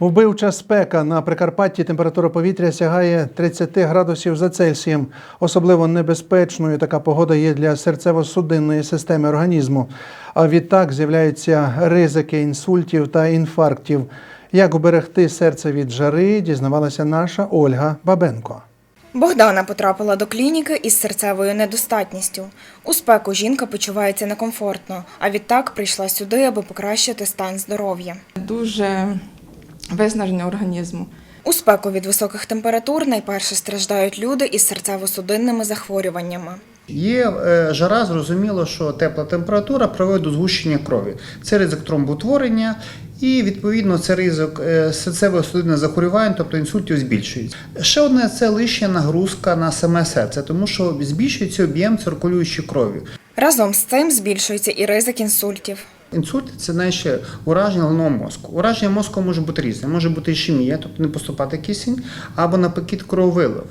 Вбивча спека на Прикарпатті температура повітря сягає 30 градусів за Цельсієм. Особливо небезпечною така погода є для серцево-судинної системи організму. А відтак з'являються ризики інсультів та інфарктів. Як уберегти серце від жари, дізнавалася наша Ольга Бабенко. Богдана потрапила до клініки із серцевою недостатністю. У спеку жінка почувається некомфортно, а відтак прийшла сюди, аби покращити стан здоров'я. дуже виснаження організму. У спеку від високих температур найперше страждають люди із серцево-судинними захворюваннями. Є е, жара, зрозуміло, що тепла температура приводить до згущення крові. Це ризик тромботворення і відповідно це ризик е, серцево-судинних захворювань, тобто інсультів збільшується. Ще одне це лишня нагрузка на саме серце, тому що збільшується об'єм циркулюючої крові. Разом з цим збільшується і ризик інсультів. Інсульт це знаєш, ураження головного мозку. Ураження мозку може бути різне. Може бути ішемія, тобто не поступати кисень, або напекіт крововилив.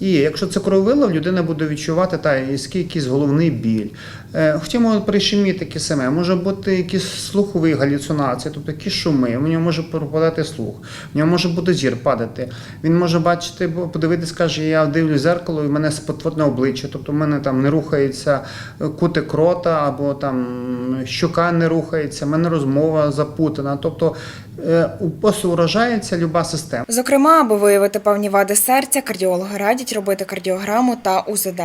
І якщо це крововилив, людина буде відчувати та якийсь головний біль. Е, Хоча може при таке саме, може бути якісь слухові галюцинації, тобто якісь шуми, в нього може пропадати слух, в нього може бути зір падати. Він може бачити, бо подивитись, каже, я дивлюсь зеркало, і в мене спотворне обличчя, тобто в мене там не рухається кутик рота або там щока не рухається, в мене розмова запутана. Тобто е, у- просто уражається люба система. Зокрема, аби виявити певні вади серця, кардіологи радять робити кардіограму та УЗД.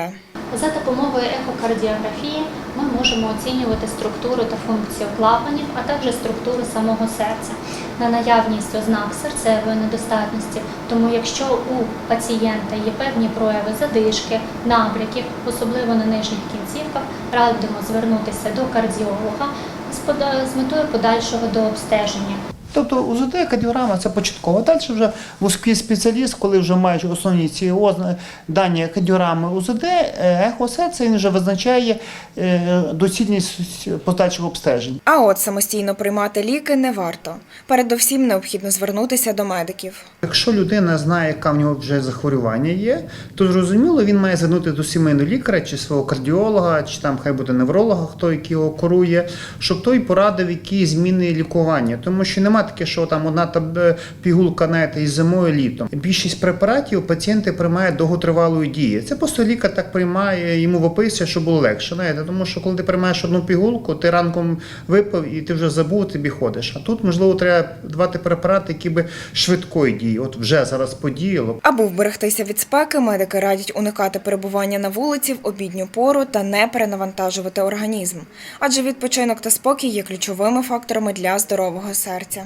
За допомогою ехокардіографії ми можемо оцінювати структуру та функцію клапанів, а також структуру самого серця на наявність ознак серцевої недостатності. Тому, якщо у пацієнта є певні прояви задишки, набряків, особливо на нижніх кінцівках, радимо звернутися до кардіолога з метою подальшого дообстеження. Тобто УЗД кардіограма це початково. Далі вже вузький спеціаліст, коли вже маєш основні ці дані кардіограми УЗД, е, ехо серця, він вже визначає е, доцільність подальшого обстеження. А от самостійно приймати ліки не варто. Передовсім необхідно звернутися до медиків. Якщо людина знає, яка в нього вже захворювання є, то зрозуміло, він має звернутися до сімейного лікаря чи свого кардіолога, чи там хай буде невролога, хто який його корує, щоб той порадив, які зміни лікування. Тому що нема таке, що там одна таб- е, пігулка знаєте, і зимою, і літом. Більшість препаратів пацієнти приймають довготривалої дії. Це просто лікар так приймає, йому виписує, щоб було легше. Знаєте, тому що коли ти приймаєш одну пігулку, ти ранком випив і ти вже забув, тобі ходиш. А тут, можливо, треба давати препарати, які би швидкої дії. От вже зараз подіяло. Аби вберегтися від спеки, медики радять уникати перебування на вулиці в обідню пору та не перенавантажувати організм. Адже відпочинок та спокій є ключовими факторами для здорового серця.